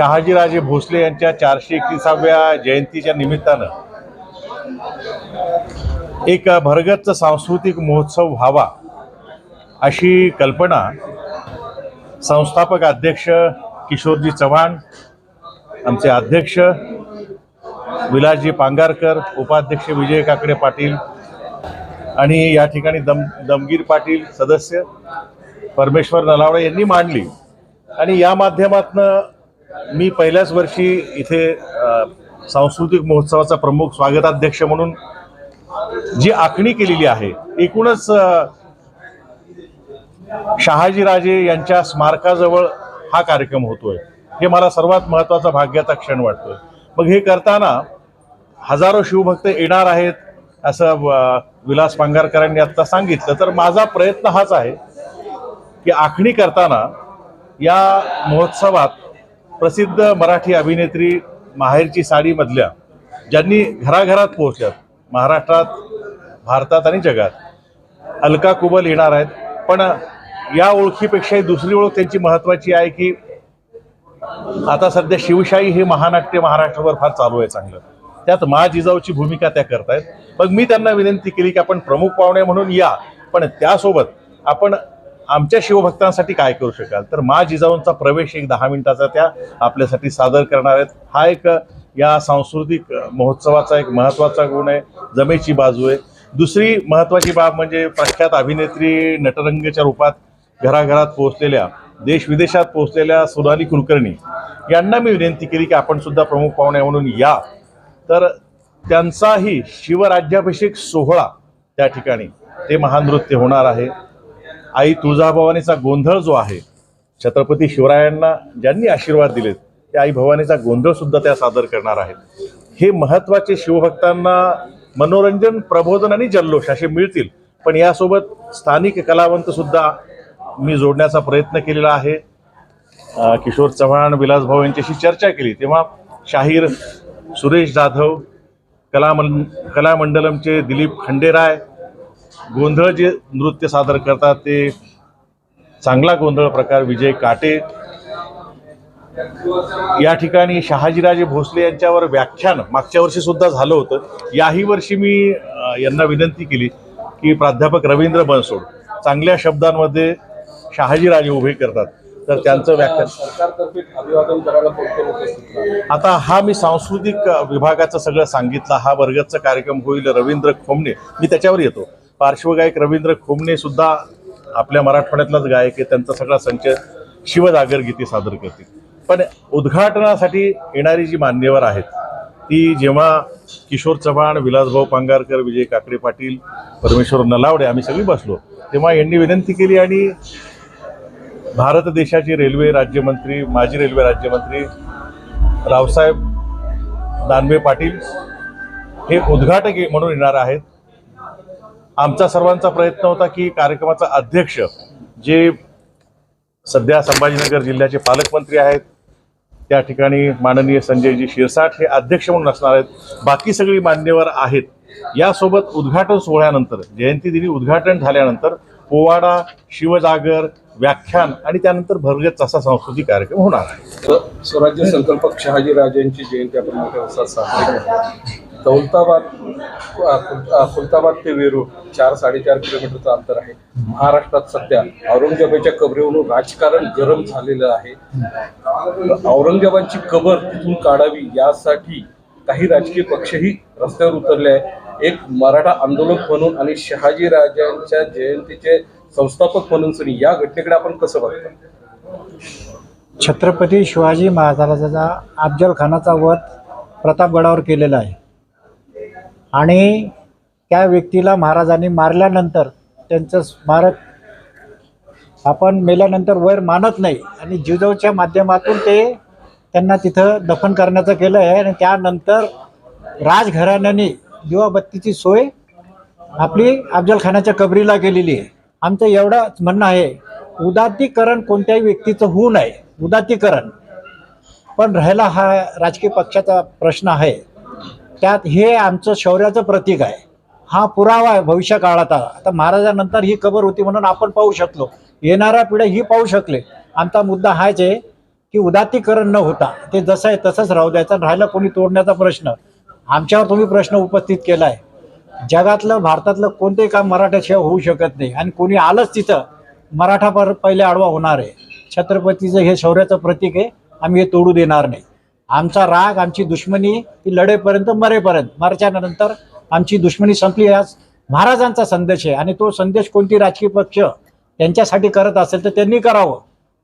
शहाजीराजे भोसले यांच्या चारशे एकविसाव्या जयंतीच्या निमित्तानं एक भरगच्च सांस्कृतिक महोत्सव व्हावा अशी कल्पना संस्थापक अध्यक्ष किशोरजी चव्हाण आमचे अध्यक्ष विलासजी पांगारकर उपाध्यक्ष विजय काकडे पाटील आणि या ठिकाणी दम दमगीर पाटील सदस्य परमेश्वर नलावडे यांनी मांडली. आणि या माध्यमातनं मी पहिल्याच वर्षी इथे सांस्कृतिक महोत्सवाचा प्रमुख स्वागताध्यक्ष म्हणून जी आखणी केलेली आहे एकूणच शहाजीराजे यांच्या स्मारकाजवळ हा कार्यक्रम होतोय. हे मला सर्वात महत्त्वाचा भाग्याचा क्षण वाटतोय. मग हे करताना हजारो शिवभक्त येणार आहेत असं विलास पांगारकरांनी आत्ता सांगितलं. तर माझा प्रयत्न हाच आहे की आखणी करताना या महोत्सवात प्रसिद्ध मराठी अभिनेत्री माहेरची साडीमधल्या ज्यांनी घराघरात पोहोचल्यात महाराष्ट्रात भारतात आणि जगात. अलका कुबल येणार आहेत पण या ओळखीपेक्षाही दुसरी ओळख त्यांची महत्त्वाची आहे की आता सध्या शिवशाही हे महानाट्य महाराष्ट्रावर फार चालू आहे चांगलं. त्यात मा जिजाऊची भूमिका त्या करतायत. मग मी त्यांना विनंती केली की आपण प्रमुख पाहुणे म्हणून या पण त्यासोबत आपण आमच्या शिवभक्तांसाठी काय करू शकाल? तर मा जिजाऊंचा प्रवेश एक दहा मिनिटाचा त्या आपल्यासाठी सादर करणार आहेत. हा एक या सांस्कृतिक महोत्सवाचा एक महत्त्वाचा गुण आहे जमेची बाजू आहे. दुसरी महत्त्वाची बाब म्हणजे प्रख्यात अभिनेत्री नटरंगच्या रूपात घराघरात पोहोचलेल्या देश विदेशात पोहोचलेल्या सोनाली कुलकर्णी यांना मी विनंती केली की आपण सुद्धा प्रमुख पाहुणे म्हणून या. तर त्यांचाही शिवराज्याभिषेक सोहळा त्या ठिकाणी. ते महानृत्य होणार आहे. आई तुळजाभवानीचा गोंधळ जो आहे छत्रपती शिवरायांना ज्यांनी आशीर्वाद दिलेत ते आई भवानीचा गोंधळ सुद्धा त्या सादर करणार आहेत. हे महत्त्वाचे शिवभक्तांना मनोरंजन प्रबोधन आणि जल्लोष असे मिळतील. पण यासोबत स्थानिक कलावंत सुद्धा मी जोडण्याचा प्रयत्न केलेला आहे. किशोर चव्हाण विलासभाऊ यांच्याशी चर्चा केली. तेव्हा शाहीर सुरेश जाधव कलामं कलामंडलमचे दिलीप खंडेराय गोंधळ जे नृत्य सादर करतात ते चांगला गोंधळ प्रकार विजय काटे. या ठिकाणी शहाजीराजे भोसले यांच्यावर व्याख्यान मागच्या वर्षी सुद्धा झालं होतं. याही वर्षी मी यांना विनंती केली की प्राध्यापक रवींद्र बनसोड चांगल्या शब्दांमध्ये शहाजीराजे उभे करतात. तर त्यांचं व्याख्यान आता हा मी सांस्कृतिक विभागाचं सगळं सांगितलं. हा वर्गाचा कार्यक्रम होईल. रवींद्र खोमणे मी त्याच्यावर येतो. पार्श्वगायक रवींद्र खोमने सुद्धा आपल्या मराठवाड्यातलाच गायक आहे. त्यांचा सगळा संच शिवजागर गीते सादर करतील. पण उद्घाटनासाठी येणारी जी मान्यवर आहेत ती जेव्हा किशोर चव्हाण विलासभाऊ पांगारकर विजय काकडे पाटील परमेश्वर नलावडे आम्ही सगळी बसलो तेव्हा यांनी विनंती केली आणि भारत देशाचे रेल्वे राज्यमंत्री माजी रेल्वे राज्यमंत्री रावसाहेब दानवे पाटील हे उद्घाटक म्हणून येणार आहेत. आमचा सर्वांचा प्रयत्न होता की कार्यक्रमाचा अध्यक्ष जे सध्या संभाजीनगर जिल्ह्याचे पालकमंत्री आहेत त्या ठिकाणी माननीय संजयजी शिरसाट हे अध्यक्ष म्हणून असणार आहेत. बाकी सगळी मान्यवर आहेत. यासोबत उद्घाटन सोहळ्यानंतर जयंती दिनी उद्घाटन झाल्यानंतर पोवाडा शिवजागर व्याख्यान आणि त्यानंतर भरगत असा सांस्कृतिक कार्यक्रम होणार आहे. स्वराज्य संकल्पक शहाजीराजांची जयंती आपण मोठ्या साजरी दौलताबाद खुलताबाद ते वेरूळ चार साडेचार किलोमीटरचं अंतर आहे. महाराष्ट्रात सध्या औरंगजेबाच्या कबरेवरून राजकारण गरम झालेलं आहे. औरंगजेबाची कबर तिथून काढावी यासाठी काही राजकीय पक्षही रस्त्यावर उतरले आहे एक मराठा आंदोलक म्हणून आणि शहाजी राजांच्या जयंतीचे संस्थापक म्हणून सुनी या घटनेकडे आपण कसं बघतो? छत्रपती शिवाजी महाराजाचा अफजल खानाचा वध प्रतापगडावर केलेला आहे. आणि त्या व्यक्तीला महाराजांनी मारल्यानंतर त्यांचं स्मारक आपण मेल्यानंतर वैर मानत नाही. आणि जिजाऊच्या माध्यमातून ते त्यांना तिथं दफन करण्याचं केलं आहे आणि त्यानंतर राजघराण्याने दिवाबत्तीची सोय आपली अफजलखानाच्या कबरीला केलेली आहे. आमचं एवढंच म्हणणं आहे उदात्तीकरण कोणत्याही व्यक्तीचं होऊ नये उदात्तीकरण. पण राहिला हा राजकीय पक्षाचा प्रश्न आहे. त्यात हे आमचं शौर्याचं प्रतीक आहे. हा पुरावा आहे भविष्य काळात आता महाराजानंतर ही कबर होती म्हणून आपण पाहू शकलो. येणाऱ्या पिढ्या ही पाहू शकले. आमचा मुद्दा हाच आहे की उदात्तीकरण न होता ते जसं आहे तसंच राहू द्यायचं राहिलं कोणी तोडण्याचा प्रश्न. आमच्यावर तुम्ही प्रश्न उपस्थित केला आहे जगातलं भारतातलं कोणतेही काम मराठ्याशिवाय होऊ शकत नाही आणि कोणी आलंच तिथं मराठा पर पहिले आडवा होणार आहे. छत्रपतीचं हे शौर्याचं प्रतीक आहे आम्ही हे तोडू देणार नाही. आमचा राग आमची दुश्मनी ही लढेपर्यंत मरेपर्यंत. मरच्यानंतर आमची दुश्मनी संपली. आज महाराजांचा संदेश आहे आणि तो संदेश कोणती राजकीय पक्ष त्यांच्यासाठी करत असेल तर त्यांनी करावं.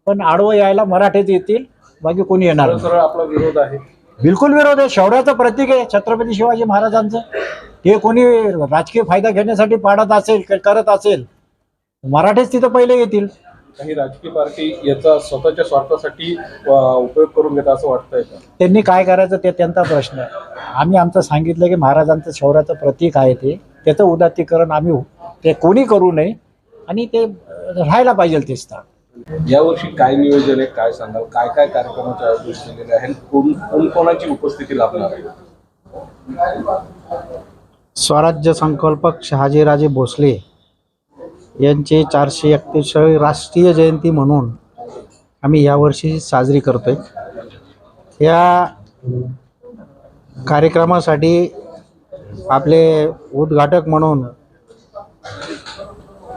पण आडवं यायला मराठेच येतील बाकी कोणी येणार आपला विरोध आहे. बिलकुल विरोध आहे. शौर्याचं प्रतीक आहे छत्रपती शिवाजी महाराजांचं. ते कोणी राजकीय फायदा घेण्यासाठी पाडत असेल करत असेल मराठेच तिथं पहिले येतील. काही राजकीय पार्टी याचा स्वतःच्या स्वार्थासाठी उपयोग करून घेतात असं वाटतंय का? त्यांनी काय करायचं ते त्यांचा प्रश्न आहे. आम्ही आमचं सांगितलं की महाराजांचं शौर्याचं प्रतीक आहे ते. त्याचं उदात्तीकरण आम्ही हो- ते कोणी करू नये आणि ते राहायला पाहिजे ते स्थळ यावर्षी काय नियोजन आहे? काय सांगाल? काय काय कार्यक्रमाचे आयोजन केलेले आहे कोण कोण कोणाची उपस्थिती लाभणार आहे? स्वराज्य संकल्पक शहाजीराजे भोसले यांचे चारशे एकतीसावी राष्ट्रीय जयंती म्हणून आम्ही यावर्षी साजरी करतो आहे या कार्यक्रमासाठी आपले उद्घाटक म्हणून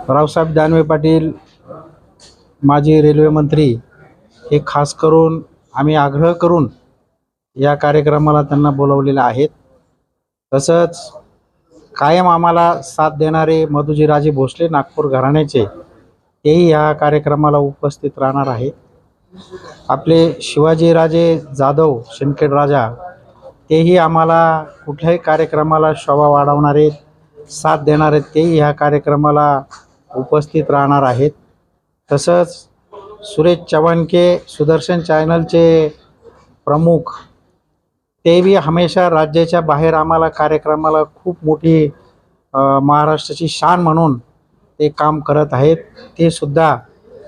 रावसाहेब दानवे पाटील माजी रेल्वे मंत्री हे खास करून आम्ही आग्रह करून या कार्यक्रमाला त्यांना बोलवलेलं आहेत तसंच कायम आम्हाला साथ देणारे मधुजीराजे भोसले नागपूर घराण्याचे तेही या कार्यक्रमाला उपस्थित राहणार आहे आपले शिवाजीराजे जाधव शिंदखेड राजा तेही आम्हाला कुठल्याही कार्यक्रमाला शोभा वाढवणारे साथ देणारे तेही ह्या कार्यक्रमाला उपस्थित राहणार आहेत. तसंच सुरेश चव्हाणके सुदर्शन चॅनलचे प्रमुख ते हमेशा राज्याच्या बाहेर आम्हाला कार्यक्रमाला खूप मोठी महाराष्ट्राची शान म्हणून ते काम करत आहेत. ते सुद्धा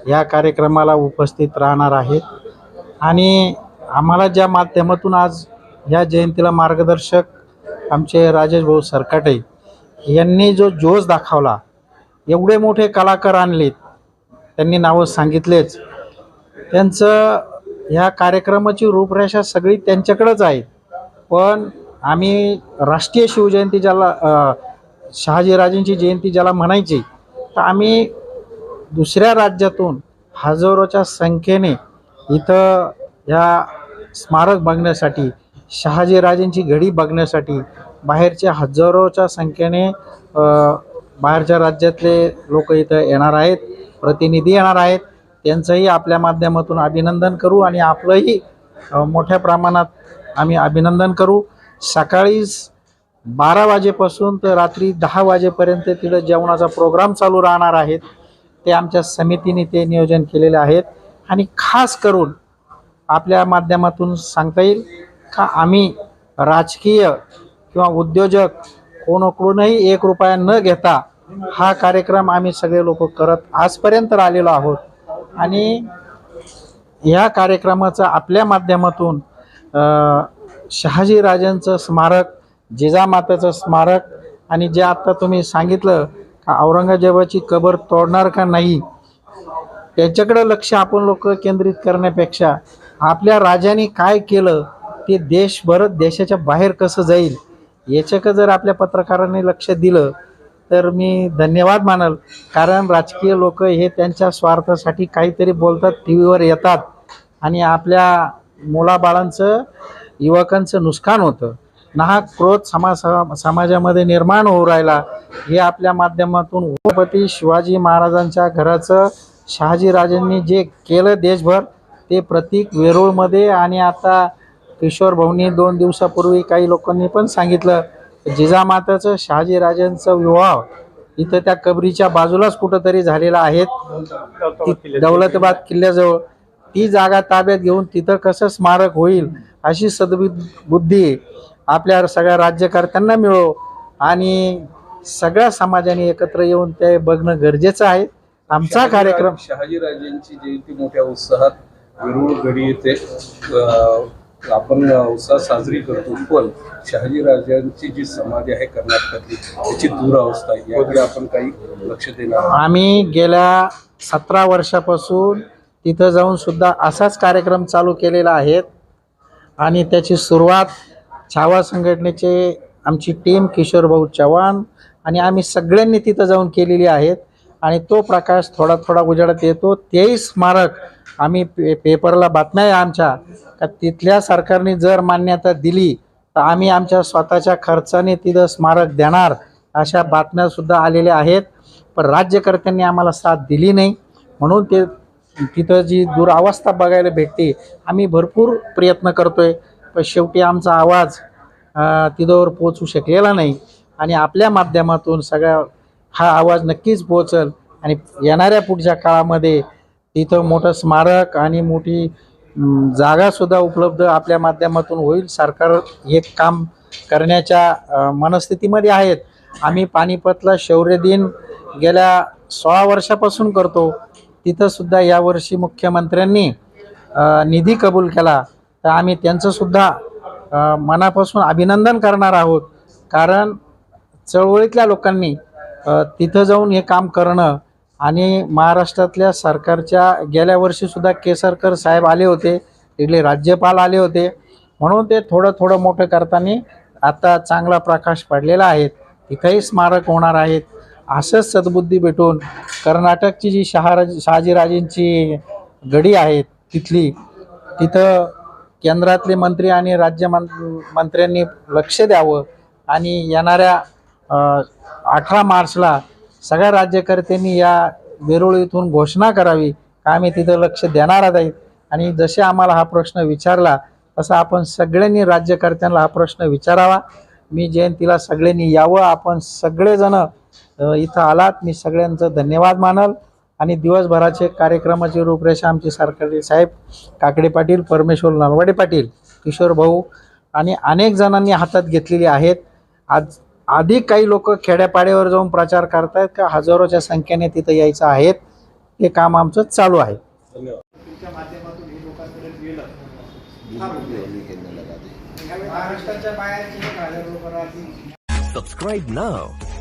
या कार्यक्रमाला उपस्थित राहणार आहेत. आणि आम्हाला ज्या माध्यमातून आज या जयंतीला मार्गदर्शक आमचे राजेश भाऊ सरकाटे यांनी जो जोश दाखवला एवढे मोठे कलाकार आणलेत त्यांनी नावं सांगितलेच. त्यांचं ह्या कार्यक्रमाची रूपरेषा सगळी त्यांच्याकडंच आहे. पण आम्ही राष्ट्रीय शिवजयंती ज्याला शहाजीराजेंची जयंती ज्याला म्हणायची तर आम्ही दुसऱ्या राज्यातून हजारोच्या संख्येने इथं ह्या स्मारक बघण्यासाठी शहाजीराजेंची घडी बघण्यासाठी बाहेरच्या हजारोच्या संख्येने बाहेरच्या राज्यातले लोक इथं येणार आहेत प्रतिनिधी येणार आहेत. त्यांचंही आपल्या माध्यमातून अभिनंदन करू आणि आपलंही मोठ्या प्रमाणात आम्ही अभिनंदन करू. सकाळी बारा वाजेपासून तर रात्री दहा वाजेपर्यंत तिथं जेवणाचा प्रोग्राम चालू राहणार आहेत. ते आमच्या समितीने ते नियोजन केलेले आहेत. आणि खास करून आपल्या माध्यमातून सांगता येईल का आम्ही राजकीय किंवा उद्योजक कोणाकडूनही एक रुपया न घेता हा कार्यक्रम आम्ही सगळे लोक करत आजपर्यंत आलेलो आहोत. आणि या कार्यक्रमाचं आपल्या माध्यमातून शहाजी शहाजीराजांचं स्मारक जिजामाताचं स्मारक आणि जे आत्ता तुम्ही सांगितलं का औरंगजेबाची कबर तोडणार का नाही त्याच्याकडं लक्ष आपण लोक केंद्रित करण्यापेक्षा आपल्या राजाने काय केलं ते देशभर देशाच्या बाहेर कसं जाईल याच्याकडं जर आपल्या पत्रकारांनी लक्ष दिलं तर मी धन्यवाद मानल. कारण राजकीय लोक हे त्यांच्या स्वार्थासाठी काहीतरी बोलतात टी व्हीवर येतात आणि आपल्या मुलाबाळांचं युवकांचं नुकसान होतं. नाहक क्रोध समाज समाजामध्ये निर्माण होऊ राहिला. हे आपल्या माध्यमातून छत्रपती शिवाजी महाराजांच्या घराचं शहाजीराजांनी जे केलं देशभर ते प्रतीक वेरूळमध्ये आणि आता किशोर भाऊनी दोन दिवसापूर्वी काही लोकांनी पण सांगितलं जिजामाताचं शहाजीराजांचं विवाह इथं त्या कबरीच्या बाजूलाच कुठंतरी झालेला आहे. दौलताबाद किल्ल्याजवळ. ती जागा ताब्यात घेऊन तिथं कसं स्मारक होईल अशी सद्बुद्धी आपल्या सगळ्या राज्यकर्त्यांना मिळो आणि सगळ्या समाजाने एकत्र येऊन ते बघणं गरजेचं आहे. आमचा कार्यक्रम शहाजीराजेंची जयंती मोठ्या उत्साहात वेरूळ गडी येथे अ, आपण उत्साह साजरी करतो पण शहाजीराजांची जी समाधी आहे कर्नाटकातली त्याची दुरावस्था आहे. याकडे आपण काही लक्ष देणार. आम्ही गेल्या सतरा वर्षापासून तिथं जाऊन सुद्धा असाच कार्यक्रम चालू केलेला आहे आणि त्याची सुरुवात छावा संघटनेचे आमची टीम किशोरभाऊ चव्हाण आणि आम्ही सगळ्यांनी तिथं जाऊन केलेली आहेत. आणि तो प्रकाश थोडा थोडा उजाडत येतो. तेही स्मारक आम्ही पे पेपरला बातम्या आहे आमच्या. का तिथल्या सरकारने जर मान्यता दिली तर आम्ही आमच्या स्वतःच्या खर्चाने तिथं स्मारक देणार अशा बातम्यासुद्धा आलेल्या आहेत. पण राज्यकर्त्यांनी आम्हाला साथ दिली नाही. म्हणून ते तिथं जी दुरावस्था बघायला भेटते आम्ही भरपूर प्रयत्न करतोय पण शेवटी आमचा आवाज तिथंवर तिथवर पोचू शकलेला नाही. आणि आपल्या माध्यमातून सगळ्या हा आवाज नक्कीच पोचल आणि येणाऱ्या पुढच्या काळामध्ये तिथं मोठं स्मारक आणि मोठी जागासुद्धा उपलब्ध आपल्या माध्यमातून होईल. सरकार हे काम करण्याच्या मनस्थितीमध्ये आहेत. आम्ही पानिपतला शौर्य दिन गेल्या सोळा वर्षापासून करतो. तिथंसुद्धा यावर्षी मुख्यमंत्र्यांनी निधी कबूल केला. तर आम्ही त्यांचंसुद्धा मनापासून अभिनंदन करणार आहोत. कारण चळवळीतल्या लोकांनी तिथं जाऊन हे काम करणं आणि महाराष्ट्रातल्या सरकारच्या गेल्या वर्षीसुद्धा केसरकर साहेब आले होते तिथले राज्यपाल आले होते. म्हणून ते थोडं थोडं मोठं करताना आता चांगला प्रकाश पडलेला आहे. तिथंही स्मारक होणार आहेत. असंच सद्बुद्धी भेटून कर्नाटकची जी शहाराज शहाजीराजेंची गडी आहे तिथली तिथं केंद्रातले मंत्री आणि राज्य मंत्र्यांनी लक्ष द्यावं आणि येणाऱ्या अठरा मार्चला सगळ्या राज्यकर्त्यांनी या वेरुळीतून इथून घोषणा करावी का आम्ही तिथं लक्ष देणार आहेत? आणि जसे आम्हाला हा प्रश्न विचारला तसा आपण सगळ्यांनी राज्यकर्त्यांना हा प्रश्न विचारावा. मी जयंतीला सगळ्यांनी यावं. आपण सगळेजण अ, इथं आलात. मी सगळ्यांचं धन्यवाद मानल. आणि दिवसभराचे कार्यक्रमाची रूपरेषा आमचे सरकारी साहेब काकडे पाटील परमेश्वर नलवाडे पाटील किशोर भाऊ आणि अनेक जणांनी हातात घेतलेली आहेत. आज आधी काही लोक खेड्यापाड्यावर जाऊन प्रचार करतायत का हजारोच्या संख्येने तिथं यायचं आहेत. हे काम आमचं चालू आहे. धन्यवाद. महाराष्ट्राच्या बाहेरची Subscribe now.